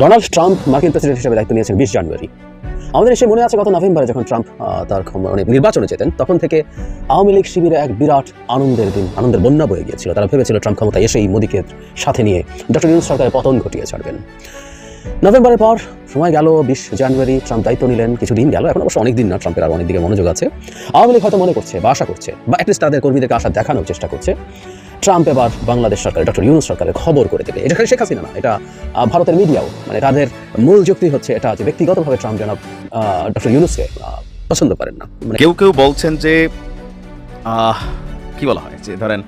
Donald Trump মার্কিন president হিসেবে দায়িত্ব নিয়েছেন বিশ জানুয়ারি। আমাদের এসে মনে আছে গত নভেম্বরে যখন ট্রাম্প তার মানে নির্বাচনে যেতেন, তখন থেকে আওয়ামী লীগ শিবিরে এক বিরাট আনন্দের দিন, আনন্দের বন্যা বয়ে গিয়েছিল। তারা ভেবেছিল ট্রাম্প ক্ষমতায় এসেই মোদীকে সাথে নিয়ে ডক্টর ইউনুস সরকারের পতন ঘটিয়ে ছাড়বেন। নভেম্বরের পর সময় গেল, বিশ জানুয়ারি ট্রাম্প দায়িত্ব নিলেন, কিছুদিন গেল, এখন অবশ্য অনেক দিন না ট্রাম্পের আর অনেক দিকে মনোযোগ আছে। আওয়ামী লীগ হয়তো মনে করছে বা আশা করছে, বা অ্যাটলিস্ট তাদের কর্মীদেরকে আশা দেখানোর চেষ্টা করছে। ট্রাম্প এবার বাংলাদেশ সরকার ডক্টর ইউনুস সরকারের খবর করে দেবে। এটা শেখ হাসিনা না, এটা ভারতের মিডিয়াও মানে তাদের মূল যুক্তি হচ্ছে এটা যে ব্যক্তিগতভাবে ট্রাম্প যেন ডক্টর ইউনুসকে পছন্দ করেন না। মানে কেউ কেউ বলছেন যে কি বলা হয়, যে ধরেন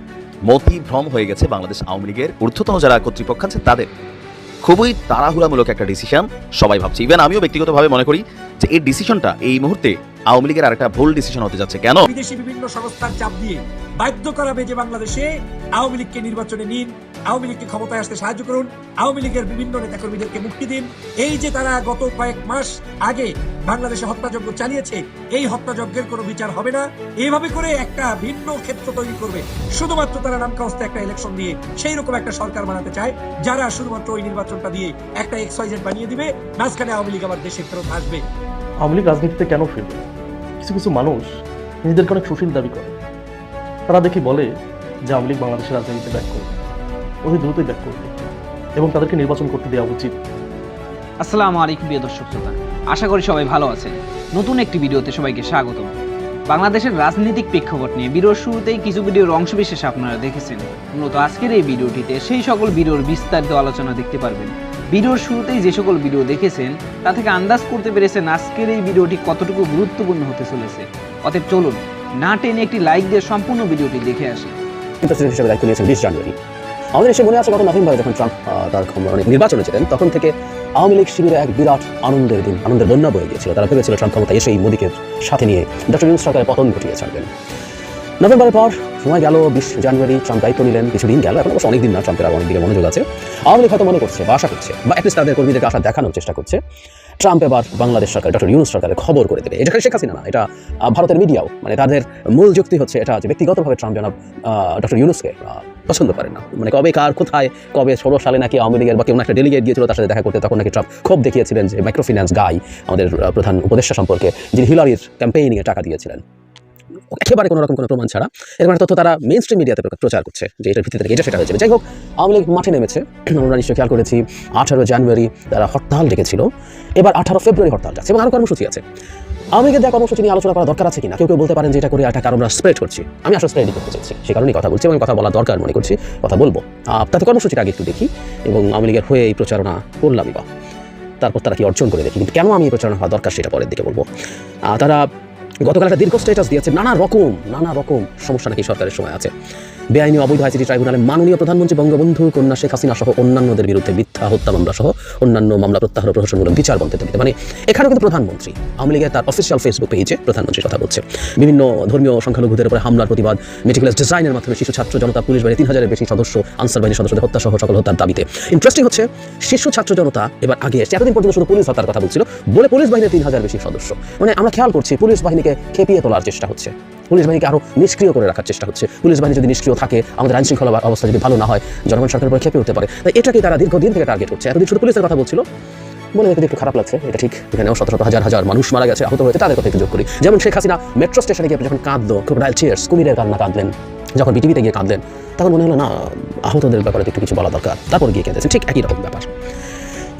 মতি ভ্রম হয়ে গেছে বাংলাদেশ আওয়ামী লীগের। ঊর্ধ্বতন যারা কর্তৃপক্ষ আছে তাদের। খুবই তাড়াহুড়ামূলক একটা ডিসিশন সবাই ভাবছে ইভেন আমিও ব্যক্তিগতভাবে মনে করি যে এই ডিসিশনটা এই মুহূর্তে আওয়ামী লীগের আরেকটা ভুল ডিসিশন হতে যাচ্ছে। কেন? বিদেশি বিভিন্ন সংস্থার চাপ দিয়ে বাধ্য করাবে যে বাংলাদেশে আওয়ামী লীগকে নির্বাচনে নিন। আওয়ামী লীগকে ক্ষমতায় আসতে সাহায্য করুন। আওয়ামী লীগের বিভিন্ন নেতাকর্মীদেরকে মুক্তি দিন। এই যে তারা গত কয়েক মাস আগে বাংলাদেশে হত্যাযজ্ঞ চালিয়েছে, এই হত্যাযজ্ঞের কোনো বিচার হবে না। এইভাবে করে একটা ভিন্ন ক্ষেত্র তৈরি করবে। শুধুমাত্র তারা নামকাস্তে একটা ইলেকশন দিয়ে সেই রকম একটা সরকার বানাতে চায়, যারা শুধুমাত্র ওই নির্বাচনটা দিয়ে একটা এক্সাইজেড বানিয়ে দিবে। মাঝখানে আওয়ামী লীগ আবার দেশে ফেরত আসবে। আওয়ামী লীগ রাজনীতিতে কেন ফিরবে? কিছু কিছু মানুষ নিজেদেরকে অনেক সুশীল দাবি করে। তারা দেখি বলে যে আওয়ামী লীগ বাংলাদেশের রাজনীতিতে ব্যাক করবে। অতি দ্রুতই ব্যাক করবে এবং তাদেরকে নির্বাচন করতে দেওয়া উচিত। আসসালামু আলাইকুম প্রিয় দর্শক শ্রোতা। আশা করি সবাই ভালো আছেন। নতুন একটি ভিডিওতে সবাইকে স্বাগতম। বাংলাদেশের রাজনৈতিক প্রেক্ষাপট নিয়ে ভিডিওর শুরুতেই কিছু ভিডিওর অংশবিশেষ আপনারা দেখেছেন। মূলত আজকের এই ভিডিওটিতে সেই সকল ভিডিওর বিস্তারিত আলোচনা দেখতে পারবেন। ভিডিওর শুরুতেই যে সকল ভিডিও দেখেছেন তা থেকে আন্দাজ করতে পেরেছেন আজকের এই ভিডিওটি কতটুকু গুরুত্বপূর্ণ হতে চলেছে। অতএব চলুন না টেনে একটি লাইক দিয়ে সম্পূর্ণ ভিডিওটি দেখে আসি। হিসেবে দায়িত্ব নিয়েছেন বিশ জানুয়ারি। আমাদের এসে মনে আছে গত নভেম্বরে যখন ট্রাম্প তার ক্ষম- মানে নির্বাচনে যেতেন, তখন থেকে আওয়ামী লীগ শিবিরে এক বিরাট আনন্দের দিন, আনন্দের বন্যা বয়ে গিয়েছিল। তারা ভেবেছিল ট্রাম্প ক্ষমতায় এসেই মোদীকে সাথে নিয়ে ডক্টর ইউনুস সরকারের পতন ঘটিয়ে ছাড়বেন। নভেম্বরের পর সময় গেল, বিশ জানুয়ারি, ট্রাম্প দায়িত্ব নিলেন, কিছুদিন গেল, এখন অবশ্য অনেক দিন না, ট্রাম্পের আর অনেক দিকে মনোযোগ আছে। আওয়ামী লীগ হয়তো মনে করছে বা আশা করছে, বা অ্যাটলিস্ট তাদের কর্মীদেরকে আশা দেখানোর চেষ্টা করছে। ট্রাম্প এবার বাংলাদেশ সরকার, ডক্টর ইউনুস সরকারের খবর করে দেবে। এটা শেখ হাসিনা না, এটা ভারতের মিডিয়াও মানে তাদের মূল যুক্তি হচ্ছে এটা যে ব্যক্তিগতভাবে ট্রাম্প জনাব ডক্টর ইউনুসকে পছন্দ করেন না। মানে কবে কার কোথায়, কবে ষোলো সালে নাকি আওয়ামী লীগের বা কেউ একটা ডেলিগেট গিয়েছিল তার সাথে দেখা করতে, তখন নাকি ট্রাম্প ক্ষোভ দেখিয়েছিলেন যে মাইক্রো ফিন্যান্স গাই আমাদের প্রধান উপদেষ্টা সম্পর্কে, যিনি হিলারির ক্যাম্পেইনিংয়ে টাকা দিয়েছিলেন। একেবারে কোনো রকম কোনো প্রমাণ ছাড়া এরকম তথ্য তারা মেন স্ট্রিম মিডিয়াতে প্রচার করছে যে এটার ভিত্তিতে এটা সেটা হয়েছে যাই হোক, আওয়ামী লীগ মাঠে নেমেছে। আমরা নিশ্চয়ই খেয়াল করেছি, আঠারো জানুয়ারি তারা হরতাল ডেকেছিল। এবার আঠারো ফেব্রুয়ারি হরতাল যাচ্ছে এবং আরও কর্মসূচি আছে। আওয়ামী লীগের দেওয়া কর্মসূচি নিয়ে আলোচনা করা দরকার আছে কিনা? কেউ কেউ বলতে পারেন যে এটা করে একটা কারণ স্প্রেড করছি। আমি আসলে স্প্রেডই করতে চাইছি, সে কারণেই কথা বলছি এবং কথা বলা দরকার মনে করছি, কথা বলব। তাতে কর্মসূচিটা আগে একটু দেখি এবং আওয়ামী লীগের হয়ে এই প্রচারণা করলামই বা। তারপর তারা কি অর্জন করে দেখি, কিন্তু কেন আমি এই প্রচারণা হওয়া দরকার সেটা পরের দিকে বলব। তারা গতকাল একটা দীর্ঘ স্ট্যাটাস দিয়েছে, নানা রকম নানা রকম সমস্যা নাকি সরকারের সময় আছে। বেআইনি অবৈধ আইসিটি ট্রাইব্যুনালে মাননীয় প্রধানমন্ত্রী বঙ্গবন্ধু, কন্যা শেখ হাসিনা সহ অন্যান্যদের বিরুদ্ধে মিথ্যা হত্যা মামলা সহ অন্যান্য মামলা প্রত্যাহার ও প্রহসনমূলক বিচার বন্ধ দিতে মানে এখানেও কিন্তু প্রধানমন্ত্রী, আওয়ামী লীগের তার অফিসিয়াল ফেসবুক পেজে প্রধানমন্ত্রীর কথা বলছে। বিভিন্ন ধর্মীয় সংখ্যালঘুদের উপরে হামলার প্রতিবাদ মেটিকুলাস ডিজাইনের মাধ্যমে শিশু, ছাত্র, জনতা, পুলিশ বাহিনী, তিন হাজারের বেশি সদস্য, আনসার বাহিনীর সদস্যদের হত্যা সহ সকল হত্যার দাবিতে। ইন্টারেস্টিং হচ্ছে, শিশু, ছাত্র, জনতা, এবার আগে এসছে, এতদিন পর্যন্ত শুধু পুলিশ হত্যার কথা বলছিল, বলে পুলিশ বাহিনীর তিন হাজার বেশি সদস্য। মানে আমরা খেয়াল করছি, পুলিশ বাহিনীকে খেপিয়ে তোলার চেষ্টা হচ্ছে। পুলিশ বাহিনীকে আরও নিষ্ক্রিয় করে রাখার চেষ্টা হচ্ছে। পুলিশ বাহিনী যদি নিষ্ক্রিয় থাকে, আমাদের আইন শৃঙ্খলা অবস্থা যদি ভালো না হয়, জনগণ সরকারের উপরে খেপে উঠতে পারে। তাই এটাকে তারা দীর্ঘদিন থেকে টার্গেট করছে। এতদিন শুধু পুলিশের কথা বলছিল। মনে দেখতে একটু খারাপ লাগছে। এটা ঠিক। এখানেও শত শত হাজার হাজার মানুষ মারা গেছে, আহত হয়েছে, তাদের কথা যোগ করি। যেমন শেখ হাসিনা মেট্রো স্টেশনে গিয়ে যখন কাঁদলো ক্রোকোডাইল চিয়ার্স কুমিরের কান্না কাঁদলেন। যখন বিটিভিতে গিয়ে কাঁদলেন, তখন মনে হলো, না, আহতদের ব্যাপারে একটু কিছু বলা দরকার। তারপর গিয়ে কেঁদেছেন ঠিক একই রকম ব্যাপার।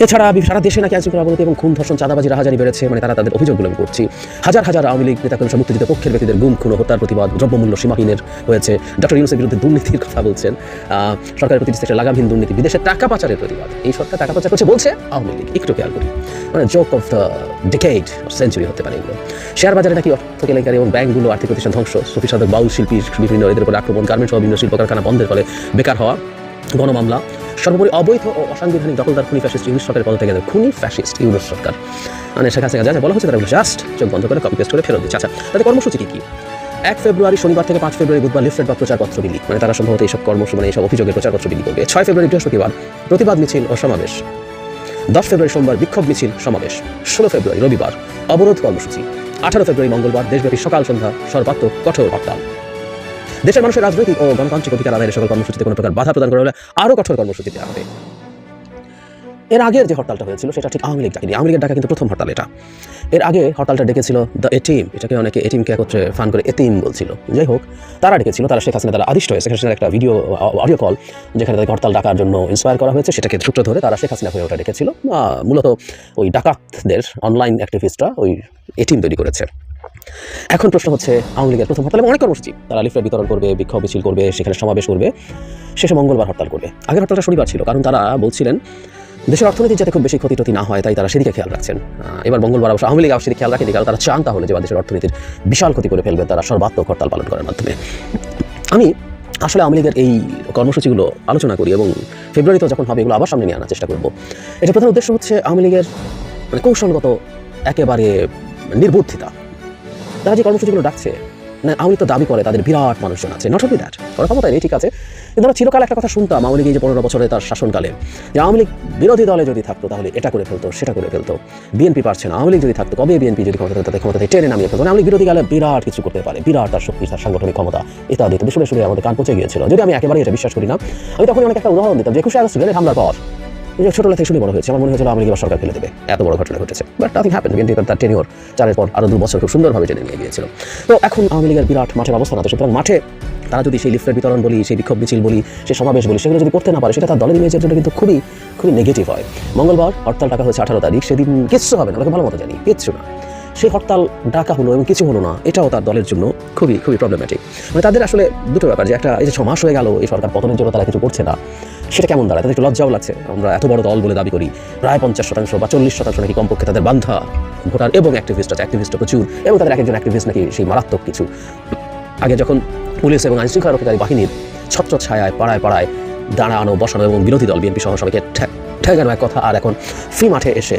এছাড়া সারা দেশে নাকি আইনশৃঙ্খলা অবনতি এবং খুন, ধর্ষণ, চাঁদাবাজি, রাহাজারি বেড়েছে মানে তারা তাদের অভিযোগগুলো আমি করছি। হাজার হাজার আওয়ামী লীগ নেতাকর্মী মুক্তিযুদ্ধ পক্ষের ব্যক্তিদের গুম, খুন হত্যার প্রতিবাদ দ্রব্যমূল্য সীমাহীনের হয়েছে। ডক্টর ইউনুসের বিরুদ্ধে দুর্নীতির কথা বলছেন। সরকারের প্রতিটি সেক্টরে লাগামহীন দুর্নীতি, বিদেশে টাকা পাচারের প্রতিবাদ। এই সরকার টাকা পাচার করছে বলছে আওয়ামী লীগ। একটু খেয়াল করি। মানে joke of the decade century হতে পারে এগুলো। শেয়ার বাজারে নাকি অর্থ কেলেঙ্কারি এবং ব্যাংকগুলো আর্থিক প্রতিষ্ঠান ধ্বংস। সুফি সাধক বাউল শিল্পী বিভিন্ন এদের উপর আক্রমণ গার্মেন্টস বিভিন্ন শিল্প কারখানা বন্ধের ফলে বেকার হওয়া। গণমামলা। সর্বোপরি অবৈধ ও অসাংবিধানিক দখলদার খুনি ফ্যাসিস্ট ইউনিট সরকারের পদত্যাগে খুনি ফ্যাসিস্ট ইউনিট সরকার। মানে শেখ হাসিনা যা বলা হচ্ছে তারা জাস্ট চোখ বন্ধ করে কপি পেস্ট করে ফেরত দিচ্ছে। আচ্ছা তাদের কর্মসূচি কি কি? এক ফেব্রুয়ারি শনিবার থেকে পাঁচ ফেব্রুয়ারি বুধবার লিফলেট বা প্রচারপত্র বিলি। মানে তারা সম্ভবত এইসব কর্মসূচি মানে এইসব অভিযোগের প্রচারপত্র বিলি করবে। ছয় ফেব্রুয়ারি বৃহস্পতিবার প্রতিবাদ মিছিল ও সমাবেশ। দশ ফেব্রুয়ারি সোমবার বিক্ষোভ মিছিল, সমাবেশ। ষোলো ফেব্রুয়ারি রবিবার অবরোধ কর্মসূচি। আঠারো ফেব্রুয়ারি মঙ্গলবার দেশব্যাপী সকাল সন্ধ্যা সর্বাত্মক কঠোর হরতাল। দেশের মানুষের রাজনৈতিক ও গণতান্ত্রিক অধিকার আদায়ের সকল কর্মসূচিতে কোনো প্রকার বাধা প্রদান করা হলে আরও কঠোর কর্মসূচি দেওয়া হবে। এর আগের যে হরতালটা হয়েছিল, সেটা ঠিক আওয়ামী লীগ ডাকেনি। আওয়ামী লীগের ডাকা কিন্তু প্রথম হরতাল এটা। এর আগে হরতালটা ডেকেছিল দ্য এটিম এটাকে অনেকে এটিমকে একত্রে ফান করে এতিম বলছিল। যাই হোক, তারা ডেকেছিল, তারা শেখ হাসিনা তারা আদিষ্ট হয়েছে। হাসিনার একটা ভিডিও অডিও কল যেখানে তাদের হরতাল ডাকার জন্য ইন্সপায়ার করা হয়েছে, সেটাকে সূত্র ধরে তারা শেখ হাসিনা হয়ে ওটা ডেকেছিল। মূলত ওই ডাকাতদের অনলাইন অ্যাক্টিভিস্টরা ওই এটিম তৈরি করেছে। এখন প্রশ্ন হচ্ছে, আওয়ামী লীগের প্রথম হরতাল এবং অনেক কর্মসূচি। তারা লিফলেট বিতরণ করবে, বিক্ষোভ মিছিল করবে, সেখানে সমাবেশ করবে, শেষে মঙ্গলবার হরতাল করবে। আগের হরতালটা শনিবার ছিল, কারণ তারা বলছিলেন, দেশের অর্থনীতি যাতে খুব বেশি ক্ষতি টতি না হয়, তাই তারা সেদিকে খেয়াল রাখছেন। এবার মঙ্গলবার অবশ্য আওয়ামী লীগ আবার খেয়াল রাখেনি, কারণ তারা চান তাহলে যে দেশের অর্থনীতির বিশাল ক্ষতি করে ফেলবে, তারা সর্বাত্মক হরতাল পালন করার মাধ্যমে। আমি আসলে আওয়ামী লীগের এই কর্মসূচিগুলো আলোচনা করি এবং ফেব্রুয়ারিতে যখন হবে, এগুলো আবার সামনে নিয়ে আনার চেষ্টা করব। এটা প্রধান উদ্দেশ্য হচ্ছে আওয়ামী লীগের মানে কৌশলগত একেবারে নির্বুদ্ধিতা। তারা যে কর্মসূচিগুলো ডাকছে না আওয়ামী তো দাবি করে, তাদের বিরাট মানুষজন আছে। নট অনলি দ্যাট ওরা ক্ষমতায় নেই, ঠিক আছে। কিন্তু আমরা চিরকাল একটা কথা শুনতাম, আওয়ামী লীগ যে পনেরো বছরে তার শাসনকালে, যে আওয়ামী লীগ বিরোধী দলে যদি থাকতো, তাহলে এটা করে ফেলতো, সেটা করে ফেলতো। বিএনপি পারছে না, আওয়ামী লীগ যদি থাকতো, কবে বিএনপি যদি ক্ষমতা তাদের ক্ষমতা টেনে নামিয়ে ফেলতো? আওয়ামী লীগ বিরোধী গেলে বিরাট কিছু করতে পারে, বিরাট তার শক্তি, তার সাংগঠনিক ক্ষমতা ইত্যাদি শুনে শুনে আমাদের কান পচে গিয়েছিল। যদি আমি একেবারে এটা বিশ্বাস করি না, আমি তখন অনেক একটা উদাহরণ দিতাম, যে একুশে আগস্ট গেলে হামলার পর ছোটবেলা থেকে শুনে বড় হয়েছে, আমার মনে হয়েছিল আওয়ামী সরকার ফেলে দেবে। এত বড় ঘটনা ঘটেছে। বাট নাথিং হ্যাপেন বিএনপি তার টেনিওর চারের পর আরও দু বছর খুব সুন্দরভাবে জেনে নিয়ে গিয়েছিল। তো এখন আওয়ামী লীগের বিরাট মাঠের অবস্থান আছে সুতরাং মাঠে তারা যদি সেই লিফলেট বিতরণ বলি, সেই বিক্ষোভ মিছিল বলি সেই সমাবেশ বলি, সেগুলো যদি করতে না পারে, সেটা তার দলের ইমেজের জন্য কিন্তু খুবই খুবই নেগেটিভ হয়। মঙ্গলবার হরতাল টাকা হয়েছে আঠারো তারিখ, সেদিন কিচ্ছু হবে না ওকে ভালো মতো জানি, কিচ্ছু না। সেই হরতাল ডাকা হলো এবং কিছু হলো না, এটাও তার দলের জন্য খুবই খুবই প্রবলেম্যাটিক মানে তাদের আসলে দুটো ব্যাপার যে একটা, এই যে ছ মাস হয়ে গেল এই সরকার পতনের জন্য তারা কিছু করছে না, সেটা কেমন দাঁড়ায়? তাদের একটু লজ্জাও লাগছে। আমরা এত বড় দল বলে দাবি করি, প্রায় পঞ্চাশ শতাংশ বা চল্লিশ শতাংশ নাকি কমপক্ষে তাদের বান্ধা, ভোটার এবং অ্যাক্টিভিস্ট আছে অ্যাক্টিভিস্ট প্রচুর, এবং তাদের একজন অ্যাক্টিভিস্ট নাকি সেই মারাত্মক কিছু। আগে যখন পুলিশ এবং আইন শৃঙ্খলা রক্ষাকারী বাহিনীর ছত্র ছায়ায় পাড়ায় পাড়ায় দাঁড়ানো, বসানো এবং বিরোধী দল, বিএনপি সহ সবাইকে ঠেকানো এক কথা, আর এখন ফ্রি মাঠে এসে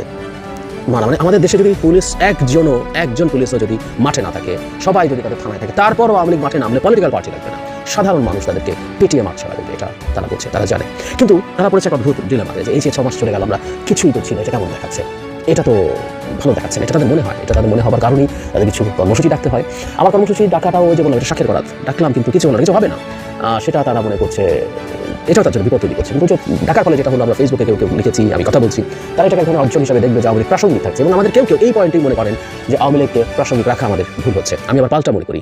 মারা। মানে আমাদের দেশে যদি পুলিশ একজনও একজন পুলিশও যদি মাঠে না থাকে সবাই যদি তাদের থানায় থাকে তারপরও আওয়ামী লীগ মাঠে নামলে পলিটিক্যাল পার্টি লাগবে না। সাধারণ মানুষ তাদেরকে পিটিয়ে মারছে লাগবে এটা তারা করছে তারা জানে। কিন্তু তারা পড়েছে একটা অদ্ভুত ডিলেমাতে যে এই যে ছ মাস চলে গেল আমরা কিছুই তো ছিল এটা কেমন দেখাচ্ছে? এটা তো ভালো দেখাচ্ছে না এটা তাদের মনে হয় এটা তাদের মনে হওয়ার কারণেই তাদের কিছু কর্মসূচি ডাকতে হয়। আমার কর্মসূচি ডাকাটাও যে বললাম এটা শাখের করাত ডাকলাম কিন্তু কিছু না, কিছু হবে না। সেটা তারা মনে করছে এটাও তার জন্য বিপদ তৈরি করছে। কিন্তু ঢাকার ফলে যেটা হলো, আমরা ফেসবুকে কেউ কেউ লিখেছি, আমি কথা বলছি, তারা এটাকে ধরনের অর্জন হিসাবে দেখবে যে আওয়ামী প্রাসঙ্গিক থাকছে। এবং আমাদের কেউ কেউ এই পয়েন্টেই মনে করেন যে আওয়ামী লীগকে প্রাসঙ্গিক রাখা আমাদের ভুল হচ্ছে। আমি আবার পাল্টা মনে করি।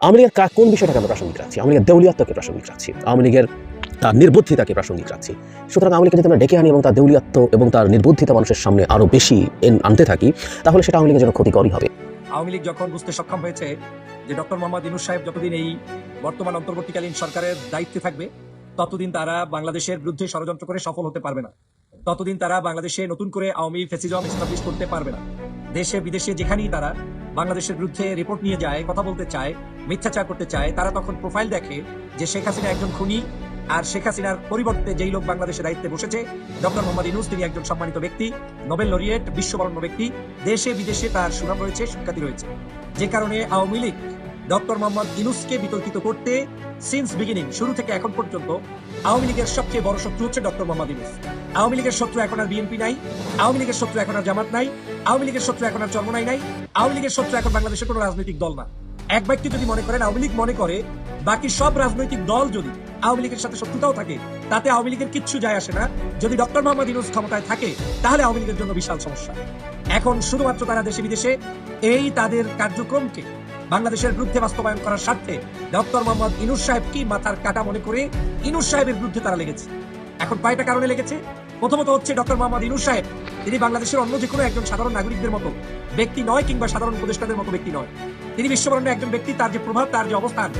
আওয়ামী লীগের কোন বিষয়টাকে আমরা প্রাসঙ্গিক রাখছি? আওয়ামী লীগের দেউলিয়াত্মকে প্রাসঙ্গিক রাখছি। আওয়ামী লীগের তার নির্বুদ্ধিতাকে প্রাসঙ্গিক রাখছি। সুতরাং আওয়ামী লীগকে যদি আমরা ডেকে আনি এবং তার দেউলিয়াত্ম এবং তার নির্বুদ্ধিতা মানুষের সামনে আরও বেশি এন- আনতে থাকি, তাহলে সেটা আওয়ামী লীগের জন্য ক্ষতিকরই হবে। আওয়ামী লীগ যখন বুঝতে সক্ষম হয়েছে যে ডক্টর মোহাম্মদ ইনুস সাহেব যতদিন এই বর্তমান অন্তর্বর্তীকালীন সরকারের দায়িত্বে থাকবে ততদিন তারা বাংলাদেশের বিরুদ্ধে ষড়যন্ত্র করে সফল হতে পারবে না। ততদিন তারা বাংলাদেশে নতুন করে আওয়ামী ফেসিজম এস্টাবলিশ করতে পারবে না। দেশে, বিদেশে যেখানেই তারা বাংলাদেশের বিরুদ্ধে রিপোর্ট নিয়ে যায়, কথা বলতে চায়, মিথ্যাচার করতে চায়, তারা তখন প্রোফাইল দেখে যে শেখ হাসিনা একজন খুনি আর শেখ হাসিনার পরিবর্তে যেই লোক বাংলাদেশে দায়িত্বে বসেছে, ডক্টর মোহাম্মদ ইনুস তিনি একজন সম্মানিত ব্যক্তি, নোবেল লরিয়েট বিশ্ববরণ্য ব্যক্তি, দেশে, বিদেশে তার সুনাম রয়েছে, সুখ্যাতি রয়েছে। যে কারণে আওয়ামী লীগ ডক্টর মোহাম্মদ ইনুসকে বিতর্কিত করতে সিন্স বিগিনিং শুরু থেকে এখন পর্যন্ত আওয়ামী লীগের সবচেয়ে বড় শত্রু হচ্ছে ডক্টর মোহাম্মদ ইনুস আওয়ামী লীগের শত্রু এখন আর বিএনপি নাই, আওয়ামী লীগের শত্রু এখন আর জামাত নাই, আওয়ামী লীগের শত্রু এখন আর চরমনাই নাই, আওয়ামী লীগের শত্রু এখন বাংলাদেশের কোনো রাজনৈতিক দল না। এক ব্যক্তি যদি মনে করেন, আওয়ামী লীগ মনে করে, বাকি সব রাজনৈতিক দল যদি আওয়ামী লীগের সাথে শত্রুতাও থাকে, তাতে আওয়ামী লীগের কিচ্ছু যায় আসে না। যদি ডক্টর মোহাম্মদ ইনুস ক্ষমতায় থাকে, তাহলে আওয়ামী লীগের জন্য বিশাল সমস্যা। এখন শুধুমাত্র তারা দেশে বিদেশে এই তাদের কার্যক্রমকে বাংলাদেশের বিরুদ্ধে বাস্তবায়ন করার স্বার্থে ডক্টর মোহাম্মদ ইনুস সাহেব কি মাথার কাটা মনে করে ইনুস সাহেবের বিরুদ্ধে তারা লেগেছে? এখন কয়টা কারণে লেগেছে? প্রথমত হচ্ছে ডক্টর মোহাম্মদ ইনুস সাহেব, তিনি বাংলাদেশের অন্য যে কোনো একজন সাধারণ নাগরিকদের মতো ব্যক্তি নয় কিংবা সাধারণ উপদেষ্টাদের মতো ব্যক্তি নয়। তিনি বিশ্ববরণ্য একজন ব্যক্তি, তার যে প্রভাব, তার যে অবস্থান,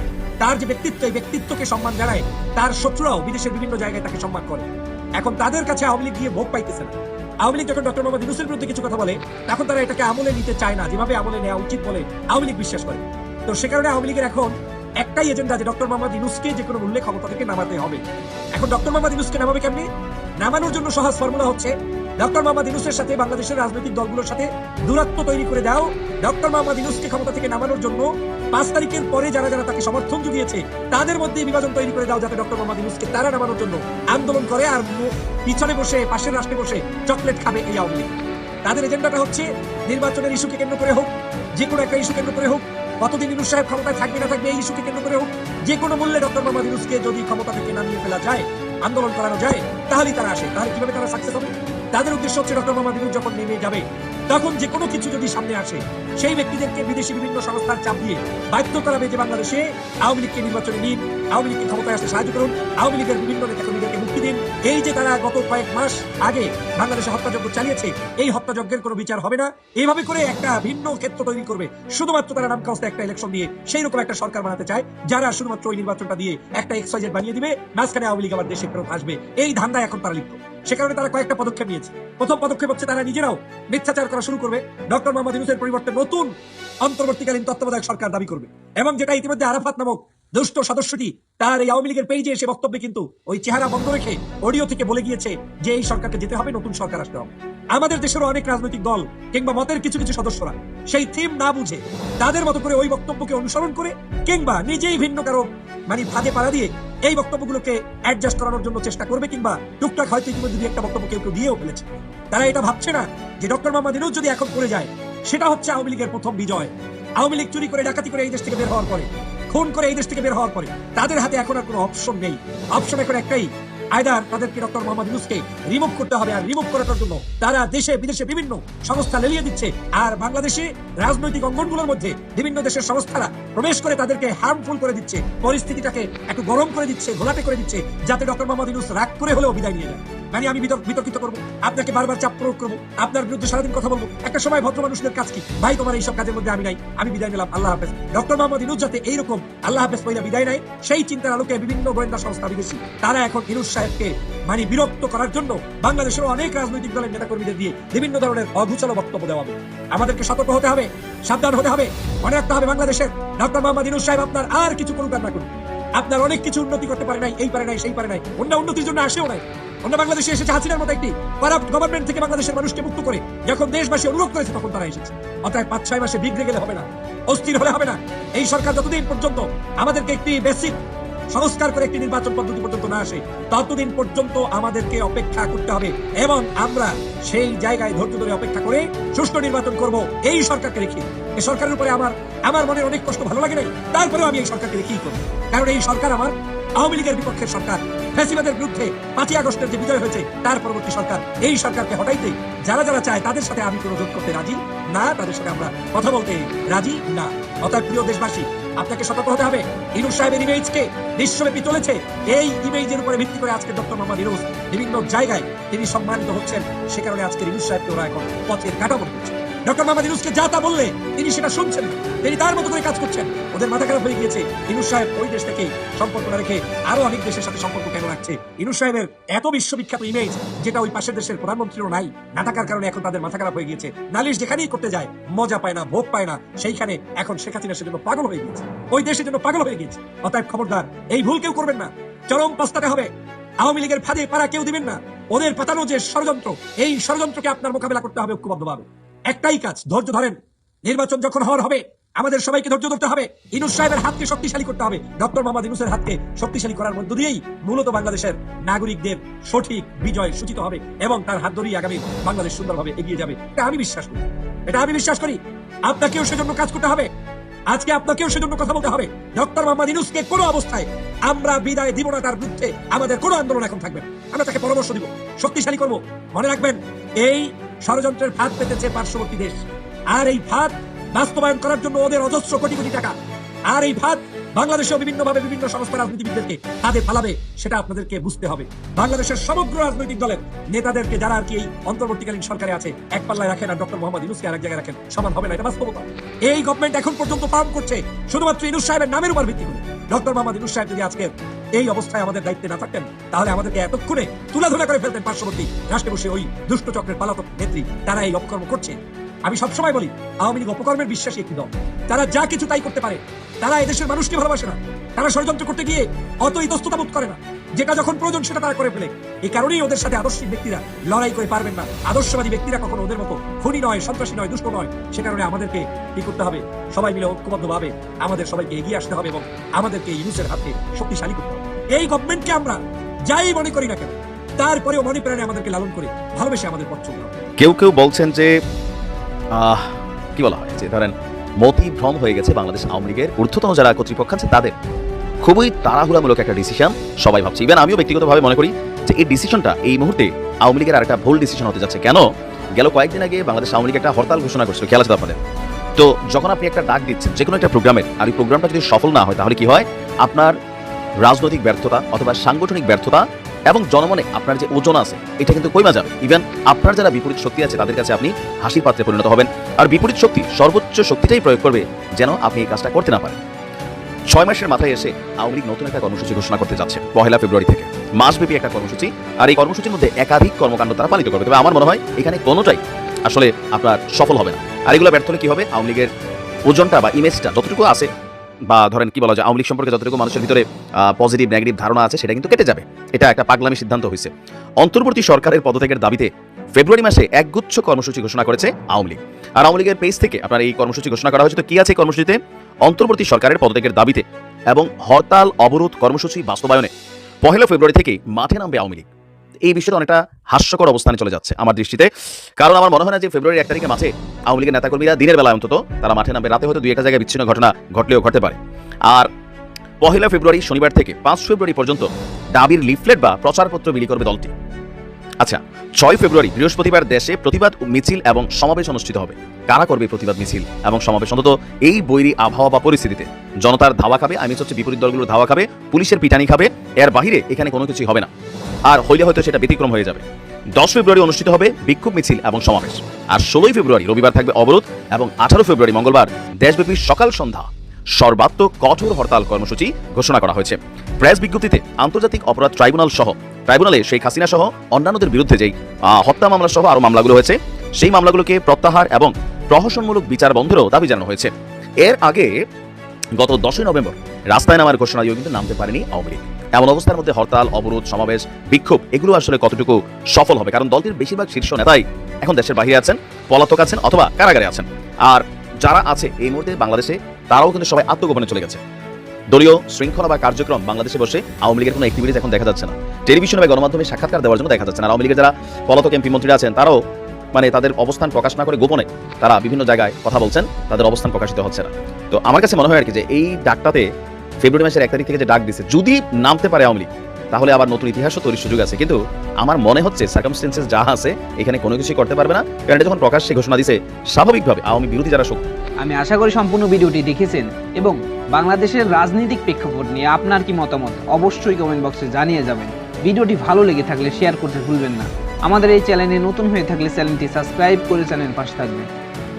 তার যে ব্যক্তিত্ব, এই ব্যক্তিত্বকে সম্মান জানায় তার শত্রুরাও বিদেশের বিভিন্ন জায়গায় তাকে সম্মান করে। এখন তাদের কাছে আওয়ামী লীগ গিয়ে ভোগ পাইতেছে না। আওয়ামী লীগ যখন ডক্টর মোহাম্মদ ইউনুসের বিরুদ্ধে কিছু কথা বলে, তখন তারা এটাকে আমলে নিতে চায় না, যেভাবে আমলে নেওয়া উচিত বলে আওয়ামী লীগ বিশ্বাস করে। তো সে কারণে আওয়ামী লীগের এখন একটাই এজেন্ডা যে ডক্টর মোহাম্মদ ইউনুসকে যে কোনো মূল্যে ক্ষমতা থেকে নামাতে হবে। এখন ডক্টর মোহাম্মদ ইউনুসকে নামাবে কেমনি? নামানোর জন্য সহজ ফর্মুলা হচ্ছে ডক্টর মোহাম্মদ ইউনুসের সাথে বাংলাদেশের রাজনৈতিক দলগুলোর সাথে দূরত্ব তৈরি করে দাও। ডক্টর মোহাম্মদ ইউনুসকে ক্ষমতা থেকে নামানোর জন্য পাঁচ তারিখের পরে যারা যারা তাকে সমর্থন জুগিয়েছে, তাদের মধ্যে বিভাজন তৈরি করে দাও যাতে ডক্টর মোহাম্মদ ইউনুসকে তারা নামানোর জন্য আন্দোলন করে আর পিছনে বসে, পাশের রাষ্ট্রে বসে চকলেট খাবে এই আওয়ামী লীগ। তাদের এজেন্ডাটা হচ্ছে নির্বাচনের ইস্যুকে কেন্দ্র করে হোক, যে কোনো একটা ইস্যু কেন্দ্র করে হোক, কতদিন ইউনুস সাহেব ক্ষমতায় থাকবে না থাকবে এই ইস্যুকে কেন্দ্র করে হোক, যে কোনো মূল্যে ডক্টর মোহাম্মদ ইউনুসকে যদি ক্ষমতা থেকে নামিয়ে ফেলা যায়, আন্দোলন করানো যায়, তাহলেই তারা আসে। তাহলে কীভাবে তারা সাকসেস হবে? তাদের উদ্দেশ্য হচ্ছে ডক্টর মোহাম্মদ ইউনুস যখন নেমে যাবে, তখন যে কোনো কিছু যদি সামনে আসে, সেই ব্যক্তিদেরকে বিদেশি বিভিন্ন সংস্থার চাপ দিয়ে বাধ্য করাবে যে বাংলাদেশে আওয়ামী লীগকে নির্বাচনে নিন, আওয়ামী লীগকে ক্ষমতায় আসতে সাহায্য করুন, আওয়ামী লীগের বিভিন্ন নেতাকর্মীদেরকে মুক্তি দিন। এই যে তারা গত কয়েক মাস আগে বাংলাদেশে হত্যাযজ্ঞ চালিয়েছে, এই হত্যাযজ্ঞের কোনো বিচার হবে না। এইভাবে করে একটা ভিন্ন ক্ষেত্র তৈরি করবে। শুধুমাত্র তারা নাম কাউস্তে একটা ইলেকশন দিয়ে সেই রকম একটা সরকার বানাতে চায়, যারা শুধুমাত্র ওই নির্বাচনটা দিয়ে একটা এক্সাইজেড বানিয়ে দিবে, মাঝখানে আওয়ামী লীগ আবার দেশে ফেরত আসবে। এই ধান্দায় এখন তারা লিপ্ত। সে কারণে তারা কয়েকটা পদক্ষেপ নিয়েছে। প্রথম পদক্ষেপ হচ্ছে তারা নিজেরাও মিথ্যাচার করা শুরু করবে। ডক্টর মোহাম্মদ ইউনুসের পরিবর্তে নতুন অন্তর্বর্তীকালীন তত্ত্বাবধায়ক সরকার দাবি করবে। এবং যেটা ইতিমধ্যে আরাফাত নামক দুষ্ট সদস্যটি তার এই আওয়ামী লীগের পেজে এসে বক্তব্যে কিন্তু ওই চেহারা বন্ধ রেখে অডিও থেকে বলে গিয়েছে যে এই সরকারকে যেতে হবে, নতুন সরকার আসতে হবে। আমাদের দেশেরও অনেক রাজনৈতিক দল কিংবা মতের কিছু কিছু সদস্যরা সেই থিম না বুঝে তাদের মতো করে ওই বক্তব্যকে অনুসরণ করে কিংবা নিজেই ভিন্ন কারও মানে ফাঁদে পাড়া দিয়ে এই বক্তব্যগুলোকে অ্যাডজাস্ট করানোর জন্য চেষ্টা করবে কিংবা টুকটাক হয়তো ইতিমধ্যে একটা বক্তব্য কেউ কেউ দিয়েও ফেলেছে। তারা এটা ভাবছে না যে ডক্টর মোহাম্মদ ইনুজ যদি এখন করে যায়, সেটা হচ্ছে আওয়ামী লীগের প্রথম বিজয়। আওয়ামী লীগ চুরি করে, ডাকাতি করে এই দেশ থেকে বের হওয়ার পরে, খুন করে এই দেশ থেকে বের হওয়ার পরে, তাদের হাতে এখন আর কোনো অপশন নেই। অপশন এখন একটাই তাদেরকে ডক্টর মোহাম্মদ ইউনুসকে রিমুভ করতে হবে আর রিমুভ জন্য তারা দেশে, বিদেশে বিভিন্ন সংস্থা লেলিয়ে দিচ্ছে। আর বাংলাদেশে রাজনৈতিক অঙ্গনগুলোর মধ্যে বিভিন্ন দেশের সংস্থারা প্রবেশ করে তাদেরকে হার্মফুল করে দিচ্ছে। পরিস্থিতিটাকে একটু গরম করে দিচ্ছে, ঘোলাটে করে দিচ্ছে, যাতে ডক্টর মোহাম্মদ ইউনুস রাগ করে হলেও বিদায় নিয়ে যায় মানে আমি বিতর্কিত করব। আপনাকে বারবার চাপ প্রয়োগ করব। আপনার বিরুদ্ধে সারাদিন কথা বলব। একটা সময় ভদ্র মানুষদের কাজ কি? ভাই, তোমার এইসব কাজের মধ্যে আমি নাই। আমি বিদায় নিলাম। আল্লাহ হাফেজ। ডক্টর মোহাম্মদ ইনুজ যাতে এইরকম আল্লাহ হাফেজ পয়লা বিদায় নেয়, সেই চিন্তার আলোকে বিভিন্ন গোয়েন্দা সংস্থা বিদেশি, তারা এখন ইনুজ সাহেবকে মানে বিরক্ত করার জন্য বাংলাদেশের অনেক রাজনৈতিক দলের নেতাকর্মীদের দিয়ে বিভিন্ন ধরনের অঘুচল বক্তব্য দেওয়া হবে। আমাদেরকে সতর্ক হতে হবে, সাবধান হতে হবে মনে রাখতে হবে বাংলাদেশের। ডক্টর মোহাম্মদ ইনুজ সাহেব, আপনার আর কিছু করুক না করুক। আপনার অনেক কিছু উন্নতি করতে পারে নাই, এই পারে নাই, সেই পারে নাই। অন্য উন্নতির জন্য আসেও নাই। অন্য বাংলাদেশে এসেছে হাসিনার মতো একটি করাপ্ট গভর্নমেন্ট থেকে বাংলাদেশের মানুষকে মুক্ত করে। যখন দেশবাসী অনুরোধ করেছে তখন তারা এসেছে। অর্থাৎ পাঁচ, ছয় মাসে বিগড়ে গেলে হবে না, অস্থির হলে হবে না। এই সরকার যতদিন পর্যন্ত আমাদেরকে একটি বেসিক সংস্কার করে একটি নির্বাচন পদ্ধতি পর্যন্ত না আসে, ততদিন পর্যন্ত আমাদেরকে অপেক্ষা করতে হবে। এবং আমরা সেই জায়গায় ধৈর্য ধরে অপেক্ষা করে সুষ্ঠু নির্বাচন করব, এই সরকারকে রেখে। এই সরকারের উপরে আমার আমার মনের অনেক কষ্ট, ভালো লাগে নাই? তারপরেও আমি এই সরকারকে রেখেই করব। কারণ এই সরকার আমার আওয়ামী লীগের বিপক্ষের সরকার। ফ্যাসিবাদের বিরুদ্ধে পাঁচই আগস্টের যে বিজয় হয়েছে, তার পরবর্তী সরকার, এই সরকারকে হটাইতে যারা যারা চায়, তাদের সাথে আমি কোনো যোগ করতে রাজি না, তাদের সাথে আমরা কথা বলতে রাজি না। অর্থাৎ, প্রিয় দেশবাসী, আপনাকে সতর্ক হতে হবে। ইনুস সাহেবের ইমেজকে বিশ্বব্যাপী চলেছে এই ইমেজের উপরে ভিত্তি করে আজকে ডক্টর মোহাম্মদ ইনুস বিভিন্ন জায়গায় তিনি সম্মানিত হচ্ছেন। সে কারণে আজকের ইনুস সাহেবকে ওরা এখন পথের কাটামো করছে ডক্টর মোহাম্মদ ইনুসকে যা তা বললে তিনি সেটা শুনছেন তিনি তার মতো করে কাজ করছেন। ওদের মাথা খারাপ হয়ে গিয়েছে। ইনুস সাহেব ওই দেশ থেকে সম্পর্ক না রেখে আরও অনেক দেশের সাথে সম্পর্ক কেন রাখছে? ইনুস সাহেবের এত বিশ্ববিখ্যাত ইমেজ যেটা ওই পাশের দেশের প্রধানমন্ত্রীরও নাই, না থাকার কারণে এখন তাদের মাথা খারাপ হয়ে গিয়েছে। নালিশ যেখানেই করতে যায়, মজা পায় না, ভোগ পায় না, সেইখানে এখন শেখ হাসিনা সেজন্য পাগল হয়ে গিয়েছে। ওই দেশের জন্য পাগল হয়ে গিয়েছে। অতএব খবরদার, এই ভুল কেউ করবেন না। চরম পস্তাতে হবে। আওয়ামী লীগের ফাঁদে পাড়া কেউ দিবেন না। ওদের পাতানো যে ষড়যন্ত্র, এই ষড়যন্ত্রকে আপনার মোকাবেলা করতে হবে ঐক্যবদ্ধভাবে। একটাই কাজ, ধৈর্য ধরেন। নির্বাচন যখন হওয়ার হবে আমাদের সবাইকে ধৈর্য ধরতে হবে। ইনুস সাহেবের হাতকে শক্তিশালী করতে হবে। ডক্টর মোহাম্মদ ইনুসের হাতকে শক্তিশালী করার মধ্য দিয়েই মূলত বাংলাদেশের নাগরিকদের সঠিক বিজয় সূচিত হবে এবং তার হাত ধরেই আগামী বাংলাদেশ সুন্দরভাবে এগিয়ে যাবে। এটা আমি বিশ্বাস করি। এটা আমি বিশ্বাস করি। আপনাকেও সেজন্য কাজ করতে হবে। আজকে আপনাকেও সেজন্য কথা বলতে হবে। ডক্টর মোহাম্মদ ইনুসকে কোনো অবস্থায় আমরা বিদায় দিব না, তার বিরুদ্ধে আমাদের কোনো আন্দোলন এখন থাকবে। আমরা তাকে পরামর্শ দিব। শক্তিশালী করব। মনে রাখবেন, এই ষড়যন্ত্রের ফাঁদ পেতেছে পার্শ্ববর্তী দেশ। আর এই ফাঁদ বাস্তবায়ন করার জন্য ওদের অজস্র কোটি কোটি টাকা। আর এই ফাঁদ বাংলাদেশেও বিভিন্ন ভাবে বিভিন্ন সংস্থা রাজনীতিবিদদেরকে তাদের পালাবে সেটা আপনাদেরকে বুঝতে হবে। বাংলাদেশের সমগ্র রাজনৈতিক দলের নেতাদেরকে যারা আর কি এই অন্তর্বর্তীকালীন সরকারে আছে, এক পাল্লায় রাখেন আর ডক্টর মোহাম্মদ ইনুসকে আরেক জায়গায় রাখেন, সমান হবে না, এটা বাস্তবতা। এই গভর্নমেন্ট এখন পর্যন্ত পালন করছে, শুধুমাত্র ইনুস সাহেবের নামের উপর ভিত্তি করে। ডক্টর মোহাম্মদ ইনুস সাহেব যদি আজকে এই অবস্থায় আমাদের দায়িত্বে না থাকতেন, তাহলে আমাদেরকে এতক্ষণে তুলাধুলা করে ফেলতেন পার্শ্ববর্তী রাষ্ট্রে বসে ওই দুষ্ট চক্রের পালাতক নেত্রী, তারা এই অপকর্ম করছে। আমি সবসময় বলি, আওয়ামী লীগ অপকর্মের বিশ্বাসী একটি দল। তারা যা কিছু তাই করতে পারে, তারা এদেশের মানুষকে ভালোবাসে না। তারা ষড়যন্ত্র করতে গিয়ে অত ইতস্ততা বোধ করে না। যেটা যখন প্রয়োজন, সেটা তারা করে ফেলে। এই কারণেই ওদের সাথে আদর্শিক ব্যক্তিরা লড়াই করে পারবেন না। আদর্শবাদী ব্যক্তিরা কখনো ওদের মতো খুনি নয়, সন্ত্রাসী নয়, দুষ্ট নয়। সে কারণে আমাদেরকে কি করতে হবে? সবাই মিলে ঐক্যবদ্ধভাবে আমাদের সবাইকে এগিয়ে আসতে হবে এবং আমাদেরকে ইউনুসের হাতে শক্তিশালী করতে হবে। এই গভর্নমেন্টকে আমরা যাই মনে করি না কেন, তারপরেও মনে প্রাণে আমাদেরকে লালন করে ভালোবেসে আমাদের পথ চলতে হবে। কেউ কেউ বলছেন যে কি বলা হয়? যে ধরেন, মতি ভ্রম হয়ে গেছে বাংলাদেশ আওয়ামী লীগের ঊর্ধ্বতন যারা কর্তৃপক্ষ আছে তাদের। খুবই তাড়াহুড়ামূলক একটা ডিসিশন সবাই ভাবছে। ইভেন আমিও ব্যক্তিগতভাবে মনে করি যে এই ডিসিশনটা এই মুহূর্তে আওয়ামী লীগের আরেকটা ভুল ডিসিশন হতে যাচ্ছে। কেন? গেল কয়েকদিন আগে বাংলাদেশ আওয়ামী লীগ একটা হরতাল ঘোষণা করছিল, খেয়াল আছে আপনাদের? তো যখন আপনি একটা ডাক দিচ্ছেন যে কোনো একটা প্রোগ্রামের আর এই প্রোগ্রামটা যদি সফল না হয়, তাহলে কি হয়? আপনার রাজনৈতিক ব্যর্থতা অথবা সাংগঠনিক ব্যর্থতা এবং জনমনে আপনার যে ওজন আছে, এটা কিন্তু কইমা যাবে। ইভেন আপনার যারা বিপরীত শক্তি আছে, তাদের কাছে আপনি হাসির পাত্রে পরিণত হবেন। আর বিপরীত শক্তি সর্বোচ্চ শক্তিটাই প্রয়োগ করবে যেন আপনি এই কাজটা করতে না পারেন। ছয় মাসের মাথায় এসে আওয়ামী লীগ নতুন একটা কর্মসূচি ঘোষণা করতে যাচ্ছে, পহেলা ফেব্রুয়ারি থেকে। মাসব্যাপী একটা কর্মসূচি, আর এই কর্মসূচির মধ্যে একাধিক কর্মকাণ্ড তারা পালিত করবে। তবে আমার মনে হয় এখানে কোনোটাই আসলে আপনার সফল হবে না। আর এগুলো ব্যর্থ হলে কি হবে? আওয়ামী লীগের ওজনটা বা ইমেজটা যতটুকু আছে বা ধরেন কি বলা যায়, আওয়ামী লীগ সম্পর্কে যতটুকু মানুষের ভিতরে পজিটিভ নেগেটিভ ধারণা আছে, সেটা কিন্তু কেটে যাবে। এটা একটা পাগলামি সিদ্ধান্ত হয়েছে। অন্তর্বর্তী সরকারের পদত্যাগের দাবিতে ফেব্রুয়ারি মাসে একগুচ্ছ কর্মসূচি ঘোষণা করেছে আওয়ামী লীগ। আর আওয়ামী লীগের পেজ থেকে আপনার এই কর্মসূচি ঘোষণা করা হয়েছে, তো কি আছে কর্মসূচিতে? অন্তর্বর্তী সরকারের পদত্যাগের দাবিতে এবং হরতাল, অবরোধ কর্মসূচি বাস্তবায়নে পহেলা ফেব্রুয়ারি থেকে মাঠে নামবে আওয়ামী লীগ। এই বিষয়টা অনেকটা হাস্যকর অবস্থানে চলে যাচ্ছে আমার দৃষ্টিতে। কারণ আমার মনে হয় না যে ফেব্রুয়ারি এক তারিখে মাঠে আওয়ামী লীগের নেতাকর্মীরা দিনের বেলায় অন্তত তারা মাঠে নামবে। রাতে হয়তো দুই একটা জায়গায় বিচ্ছিন্ন ঘটনা ঘটলেও ঘটতে পারে। আর পহেলা ফেব্রুয়ারি শনিবার থেকে পাঁচ ফেব্রুয়ারি পর্যন্ত দাবির লিফলেট বা প্রচারপত্র বিলি করবে দলটি। আচ্ছা ছয় ফেব্রুয়ারি বৃহস্পতিবার দেশে প্রতিবাদ মিছিল এবং সমাবেশ অনুষ্ঠিত হবে। কারা করবে প্রতিবাদ মিছিল এবং সমাবেশ? অন্তত এই বৈরী আবহাওয়া বা পরিস্থিতিতে। জনতার ধাওয়া খাবে আমি হচ্ছে বিপরীত দলগুলোর ধাওয়া খাবে, পুলিশের পিটানি খাবে, এর বাহিরে এখানে কোনো কিছুই হবে না। আর হইলে হয়তো সেটা ব্যতিক্রম হয়ে যাবে। দশ ফেব্রুয়ারি অনুষ্ঠিত হবে বিক্ষোভ মিছিল এবং সমাবেশ। আর ষোলোই ফেব্রুয়ারি রবিবার থাকবে অবরোধ এবং আঠারো ফেব্রুয়ারি মঙ্গলবার দেশব্যাপী সকাল সন্ধ্যা সর্বাত্মক কঠোর হরতাল কর্মসূচি ঘোষণা করা হয়েছে। প্রেস বিজ্ঞপ্তিতে আন্তর্জাতিক অপরাধ ট্রাইব্যুনাল সহ ট্রাইব্যুনালে শেখ হাসিনা সহ অন্যান্যদের বিরুদ্ধে যেই হত্যা মামলা সহ আরও মামলাগুলো হয়েছে, সেই মামলাগুলোকে প্রত্যাহার এবং প্রহসনমূলক বিচার বন্ধেরও দাবি জানানো হয়েছে। এর আগে গত দশই নভেম্বর রাস্তায় নামার ঘোষণা দিয়েও কিন্তু নামতে পারেনি আওয়ামী লীগ। এমন অবস্থার মধ্যে হরতাল, অবরোধ, সমাবেশ, বিক্ষোভ, এগুলো আসলে কতটুকু সফল হবে? কারণ দলটির বেশিরভাগ শীর্ষ নেতাই এখন দেশের বাইরে আছেন, পলাতক আছেন অথবা কারাগারে আছেন। আর যারা আছে এই মুহূর্তে বাংলাদেশে, তারাও কিন্তু সবাই আত্মগোপনে চলে গেছে। দলীয় শৃঙ্খলা বা কার্যক্রম বাংলাদেশে বসে আওয়ামী লীগের কোনো অ্যাক্টিভিটিস এখন দেখা যাচ্ছে না। টেলিভিশনে বা গণমাধ্যমে সাক্ষাৎকার দেওয়ার জন্য দেখা যাচ্ছে না। আওয়ামী লীগের যারা পলাতক এমপি মন্ত্রীরা আছেন, তারাও মানে তাদের অবস্থান প্রকাশ না করে গোপনে তারা বিভিন্ন জায়গায় কথা বলছেন, তাদের অবস্থান প্রকাশিত হচ্ছে না। তো আমার কাছে মনে হয় আর কি যে এই ডাকটাতে ফেব্রুয়ারি মাসের এক তারিখ থেকে যে ডাক দিছে, যদি নামতে পারে আওয়ামী তাহলে আবার নতুন ইতিহাসও তৈরির সুযোগ আছে। কিন্তু আমার মনে হচ্ছে সার্কামস্টেন্সেস যা আছে, এখানে কোনো কিছুই করতে পারবে না। কারণ যখন প্রকাশ্যে ঘোষণা দিছে, স্বাভাবিকভাবে আওয়ামী বিরোধী যারা শক্তি আমি আশা করি সম্পূর্ণ ভিডিওটি দেখেছেন এবং বাংলাদেশের রাজনৈতিক প্রেক্ষাপট নিয়ে আপনার কি মতামত, অবশ্যই কমেন্ট বক্সে জানিয়ে যাবেন। ভিডিওটি ভালো লেগে থাকলে শেয়ার করতে ভুলবেন না। আমাদের এই চ্যানেলে নতুন হয়ে থাকলে চ্যানেলটি সাবস্ক্রাইব করে চ্যানেল পাশে থাকবেন।